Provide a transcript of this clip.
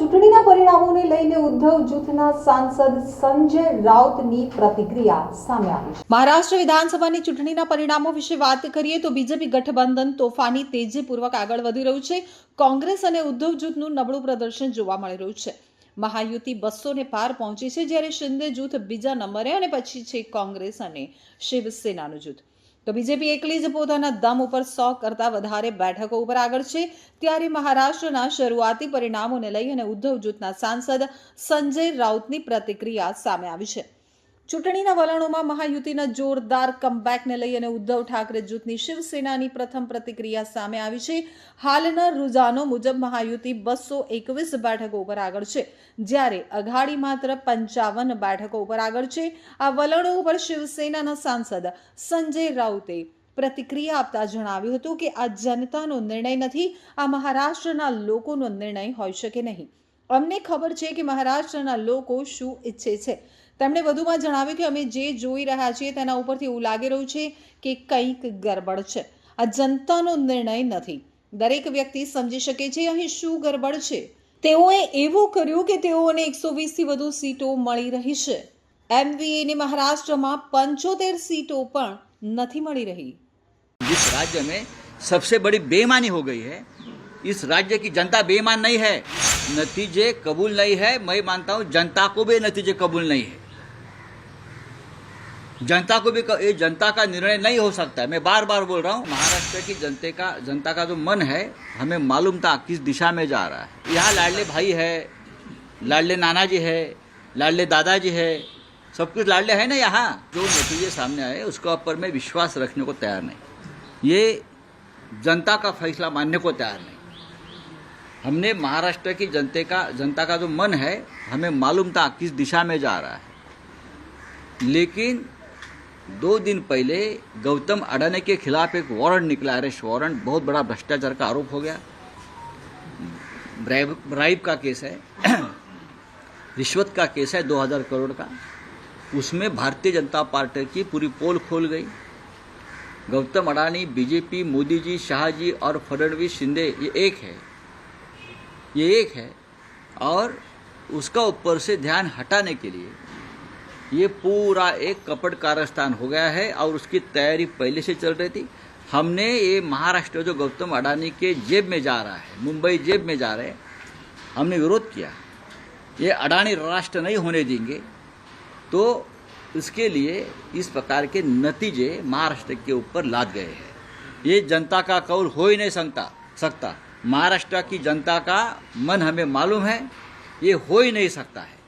ચૂંટણીના પરિણામોને લઈને ઉદ્ધવ જૂથના સાંસદ સંજય રાઉતની પ્રતિક્રિયા સામે આવી છે. મહારાષ્ટ્ર વિધાનસભાની ચૂંટણીના પરિણામો વિશે વાત કરીએ તો બીજેપી ગઠબંધન તોફાની તેજીપૂર્વક આગળ વધી રહ્યું છે. કોંગ્રેસ અને ઉદ્ધવ જૂથનું નબળું પ્રદર્શન જોવા મળી રહ્યું છે. મહાયુતિ બસોને પાર પહોંચી છે જ્યારે શિંદે જૂથ બીજા નંબરે અને પછી છે કોંગ્રેસ અને શિવસેનાનું જૂથ. તો બીજેપી એકલી જ પોતાના દમ ઉપર સો કરતાં વધારે બેઠકો ઉપર આગળ છે. ત્યારે મહારાષ્ટ્રના શરૂઆતી પરિણામોને લઈ અને ઉદ્ધવ જૂથના સાંસદ સંજય રાઉતની પ્રતિક્રિયા સામે આવી છે. ચૂંટણીના વલણોમાં મહાયુતિના જોરદાર કમબેકને લઈ અને ઉદ્ધવ ઠાકરે જૂથની શિવસેનાની પ્રથમ પ્રતિક્રિયા સામે આવી છે. હાલના રૂઝાનો મુજબ મહાયુતિ બસો એકવીસ બેઠકો ઉપર આગળ છે. જ્યારે અઘાડી માત્ર પંચાવન બેઠકો ઉપર આગળ છે. આ વલણો ઉપર શિવસેનાના સાંસદ સંજય રાઉતે પ્રતિક્રિયા આપતા જણાવ્યું હતું કે આ જનતાનો નિર્ણય નથી, આ મહારાષ્ટ્રના લોકોનો નિર્ણય હોઈ શકે નહીં. અમને ખબર છે કે મહારાષ્ટ્રના લોકો શું ઈચ્છે છે. તેમણે વધુમાં જણાવ્યું કે અમે જે જોઈ રહ્યા છીએ તેના ઉપરથી એવું લાગી રહ્યું છે કે કંઈક ગરબડ છે આ જનતાનો નિર્ણય નથી દરેક વ્યક્તિ સમજી શકે છે અહીં શું ગરબડ છે તેઓએ એવું કર્યું કે તેઓને એકસો વીસથી વધુ સીટો મળી રહી છે એમવીએની મહારાષ્ટ્રમાં પંચોતેર સીટો પણ નથી મળી રહી जिस राज्य में सबसे बड़ी बेईमानी हो गई है इस राज्य की जनता बेईमान नहीं है नतीजे कबूल नहीं है मैं मानता हूं जनता को भी नतीजे कबूल नहीं है जनता को भी ये जनता का निर्णय नहीं हो सकता है। मैं बार बार बोल रहा हूँ, महाराष्ट्र की जनता का जनता का जो मन है, हमें मालूम था किस दिशा में जा रहा है। यहाँ लाडले भाई है, लाडले नाना जी है, लाडले दादाजी है, सब कुछ लाडले है ना यहाँ? जो नतीजे सामने आए, उसका ऊपर मैं विश्वास रखने को तैयार नहीं। ये जनता का फैसला मानने को तैयार नहीं। हमने महाराष्ट्र की जनते का जनता का जो मन है, हमें मालूम था किस दिशा में जा रहा है। लेकिन दो दिन पहले गौतम अडानी के खिलाफ एक वारंट निकला। अरेस्ट वारंट बहुत बड़ा भ्रष्टाचार का आरोप हो गया। ब्राइब का केस है। रिश्वत का केस है 2000 करोड़ का। उसमें भारतीय जनता पार्टी की पूरी पोल खोल गई। गौतम अडानी, बीजेपी मोदी जी शाह जी और फडणवीस शिंदे, ये एक है। ये एक है। और उसका ऊपर से ध्यान हटाने के लिए ये पूरा एक कपट कारस्थान हो गया है और उसकी तैयारी पहले से चल रही थी। हमने ये महाराष्ट्र जो गौतम अडानी के जेब में जा रहा है, मुंबई जेब में जा रहे हैं, हमने विरोध किया। ये अडानी राष्ट्र नहीं होने देंगे। तो इसके लिए इस प्रकार के नतीजे महाराष्ट्र के ऊपर लाद गए हैं। ये जनता का कौल हो ही नहीं सकता सकता। महाराष्ट्र की जनता का मन हमें मालूम है, ये हो ही नहीं सकता है।